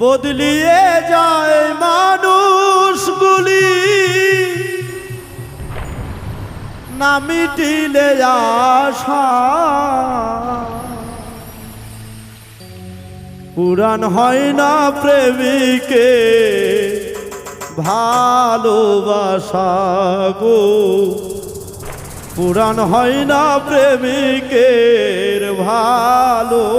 বদলিয়ে যায় মানুষগুলি। না মিটিলে আশা। পুরাণ হয় না প্রেমিকে, ভালোবাসা গো। পুরাণ হয় না প্রেমিকের ভালোবাসা।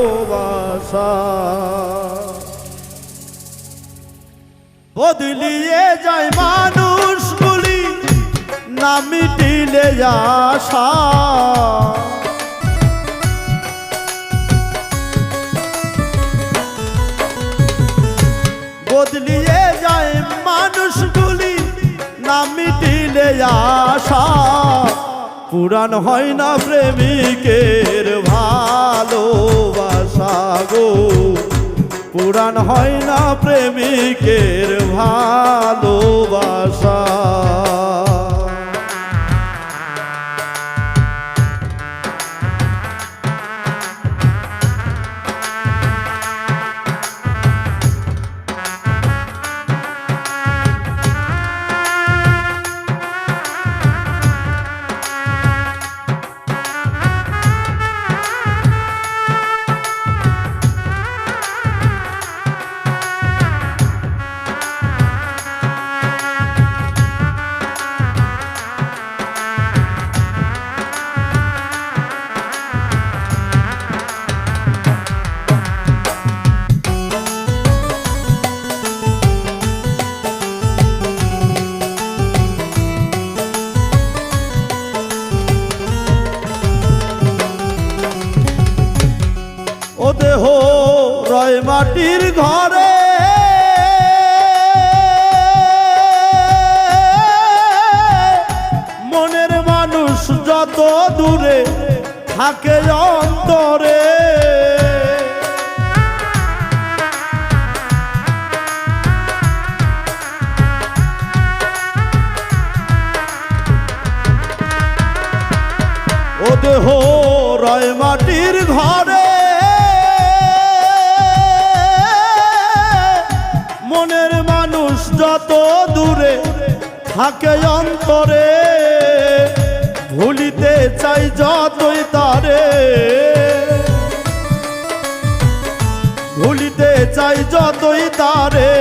বদলিয়ে যায় মানুষগুলি না মিটিলে আশা। বদলিয়ে যায় মানুষ মানুষগুলি না মিটিলে আশা। পুরাণ হয় না প্রেমিকের ভালোবাসা গো। পুরাণ হয় না প্রেমিকের মাটির ঘরে। মনের মানুষ যত দূরে থাকে অন্তরে। ও দেহ রয় মাটির ঘরে। থাকে অন্তরে ভুলিতে চাই যতই তারে। ভুলিতে চাই যতই তারে,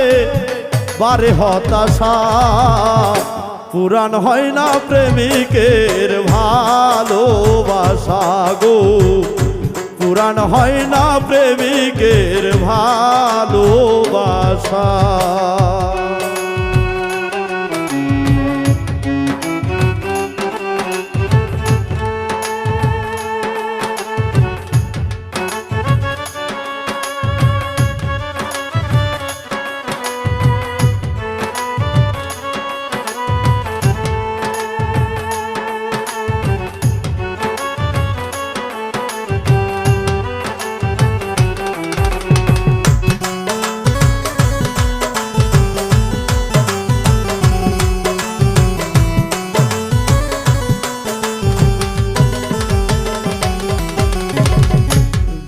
বারে হতাশা পুরাণ হয় না প্রেমিকের ভালোবাসা গো। পুরাণ হয় না প্রেমিকের ভালোবাসা।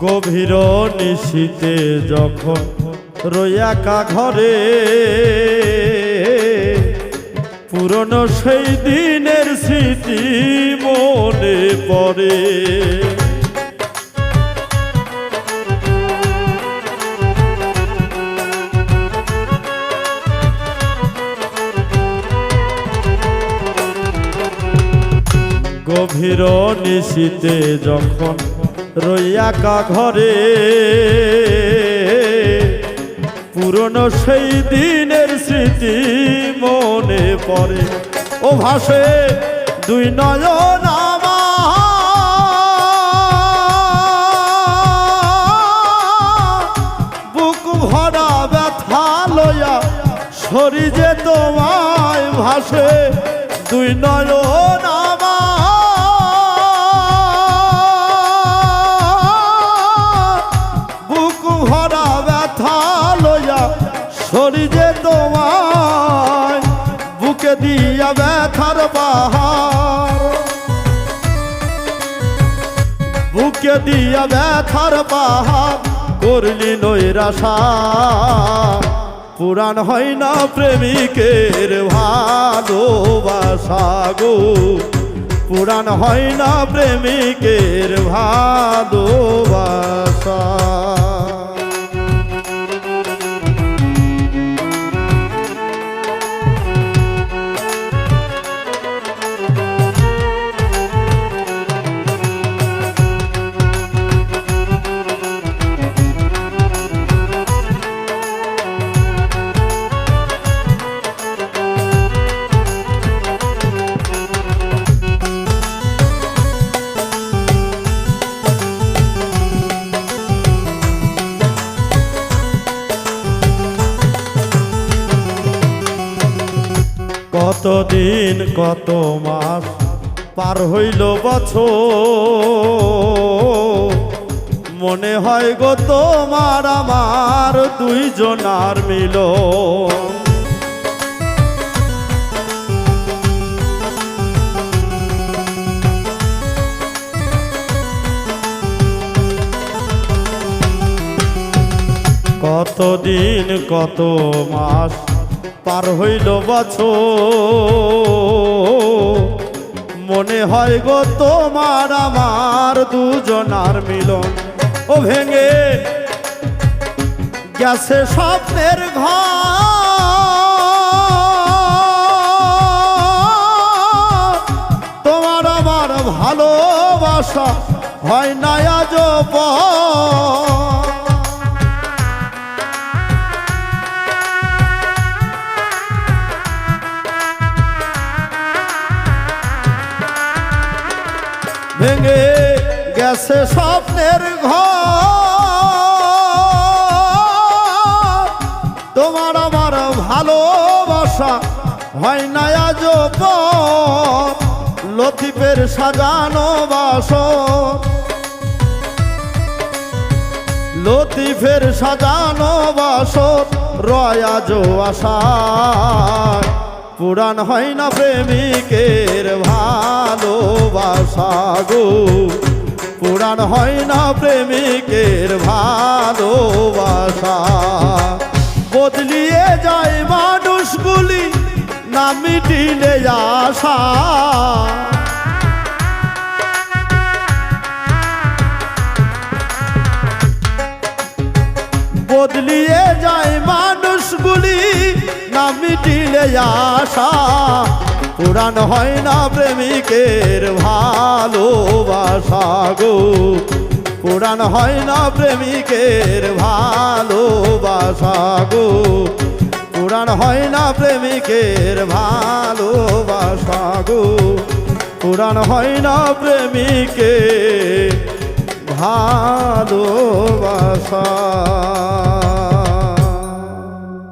গভীর নিশীতে যখন রয়াকা ঘরে পুরনো সেই দিনের স্মৃতি মনে পড়ে। গভীর নিশীতে যখন রইয়াকা ঘরে। পুরনো সেই দিনের স্মৃতি মনে পড়ে। ও ভাসে দুই নয়ন বুক ভরা ব্যথা লয়া যে তোমায় ভাসে দুই নয়ন সরি যে তোমায়, বুকে দিয়া ব্যথার বাহার বুকে দিয়া ব্যথার পাহাড়, করলি নৈরাশা। পুরাণ হয় না প্রেমিকের ভালোবাসা গো। পুরাণ হয় না প্রেমিকের ভালোবাসা। কতদিন, কত মাস পার হইল বছর? মনে হয় গো তোমার আমার দুইজনার মিল কতদিন, কত মাস পার হইল বছর। মনে হয় গো তোমার আমার দুজনার মিলন। ও ভেঙে গেছে স্বপ্নের ঘর। তোমার আমার ভালোবাসা হয় না আজ ভেঙে গেছে স্বপ্নের ঘর। তোমার আমার ভালোবাসা হয় না আজ। লতিফের সাজানো বাসর। লতিফের সাজানো বাসর রয়াজ আশায় পুরাণ হয় না প্রেমিকের ভালোবাসা গো। পুরাণ হয় না প্রেমিকের ভালোবাসা। বদলিয়ে যায় মানুষগুলি না মিটিলে আশা। বদলিয়ে যায় মানুষগুলি না মিটিলে আশা। পুরাণ হয় না প্রেমিকের ভালোবাসা গো। পুরাণ হয় না প্রেমিকের ভালোবাসা গো। পুরাণ হয় না প্রেমিকের ভালোবাসা গো। পুরাণ হয় না প্রেমিকের ভালোবাসা।